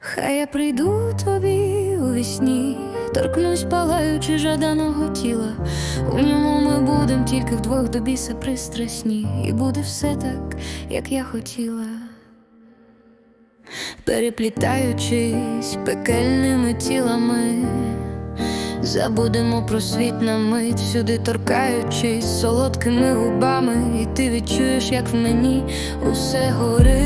Хай я прийду тобі у вісні, торкнусь палаючи жаданого тіла. У ньому ми будем тільки вдвох до біса пристрасні, і буде все так, як я хотіла. Переплітаючись пекельними тілами, забудемо про світ на мить, всюди торкаючись солодкими губами, і ти відчуєш, як в мені усе горить.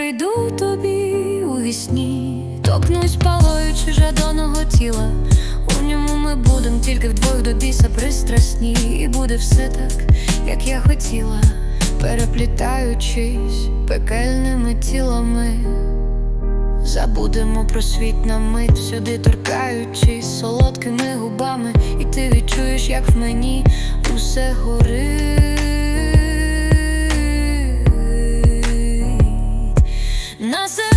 Прийду тобі у вісні, торкнусь палаючи жаданого тіла. У ньому ми будем тільки вдвох до біса пристрасні, і буде все так, як я хотіла, переплітаючись пекельними тілами. Забудемо про світ на мить, всюди торкаючись солодкими губами, і ти відчуєш, як в мені усе горить. I said.